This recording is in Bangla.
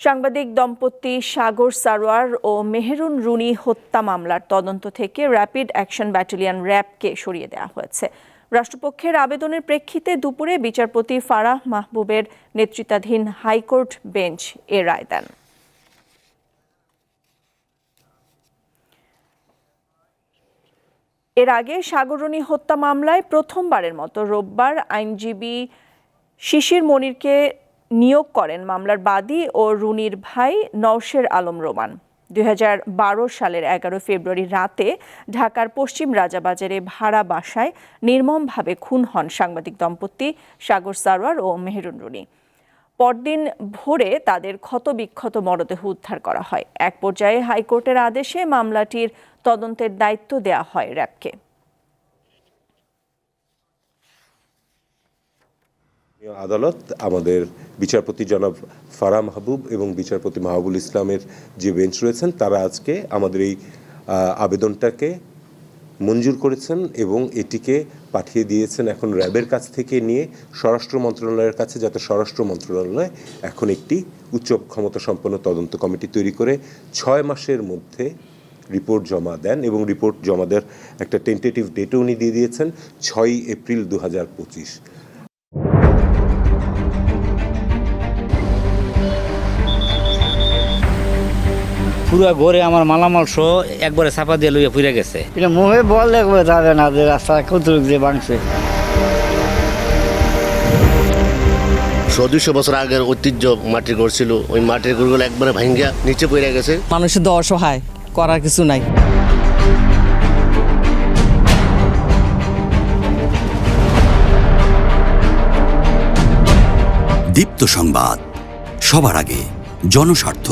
সাংবাদিক দম্পতি সাগর সারোয়ার ও মেহেরুন রুনি হত্যা মামলার তদন্ত থেকে র্যাপিড অ্যাকশন ব্যাটালিয়ন র্যাবকে সরিয়ে দেওয়া হয়েছে। রাষ্ট্রপক্ষের আবেদনের প্রেক্ষিতে দুপুরে বিচারপতি ফারাহ মাহবুবের নেতৃত্বাধীন হাইকোর্ট বেঞ্চ এ রায় দেন। এর আগে সাগরণী হত্যা মামলায় প্রথমবারের মতো রোববার আইনজীবী শিশির মনিরকে নিয়োগ করেন মামলার বাদী ও রুনির ভাই নওশের আলম রোমান। দুই হাজার বারো সালের এগারো ফেব্রুয়ারি রাতে ঢাকার পশ্চিম রাজাবাজারে ভাড়া বাসায় নির্মমভাবে খুন হন সাংবাদিক দম্পতি সাগর সারোয়ার ও মেহেরুন রুনি। পরদিন ভোরে তাদের ক্ষতবিক্ষত মরদেহ উদ্ধার করা হয়। এক পর্যায়ে হাইকোর্টের আদেশে মামলাটির তদন্তের দায়িত্ব দেওয়া হয় র্যাবকে। আদালত আমাদের বিচারপতি জনাব ফারা মাহবুব এবং বিচারপতি মাহবুল ইসলামের যে বেঞ্চ রয়েছেন, তারা আজকে আমাদের এই আবেদনটাকে মঞ্জুর করেছেন এবং এটিকে পাঠিয়ে দিয়েছেন এখন র্যাবের কাছ থেকে নিয়ে স্বরাষ্ট্র মন্ত্রণালয়ের কাছে, যাতে স্বরাষ্ট্র মন্ত্রণালয় এখন একটি উচ্চ ক্ষমতা সম্পন্ন তদন্ত কমিটি তৈরি করে ছয় মাসের মধ্যে রিপোর্ট জমা দেন এবং রিপোর্ট জমা দেওয়ার একটা টেন্টেটিভ ডেটও উনি দিয়ে দিয়েছেন, ছয়ই এপ্রিল দু হাজার পঁচিশ। পুরা ঘরে আমার মালামাল সহ একবারে চাপা দিয়ে লইয়া ফুরে গেছে। এটা মুখে বল দেখবে যাবে না যে রাস্তা কতটুক দিয়ে ভাঙছে। দুশো বছর আগের ঐতিহ্য মাটির ঘর ছিল ওই মাটির ঘরগুলো একবারে ভাঙ্গিয়া নিচে পড়ে গেছে। মানুষের তো অসহায় করার কিছু নাই। দীপ্ত সংবাদ সবার আগে জনস্বার্থ।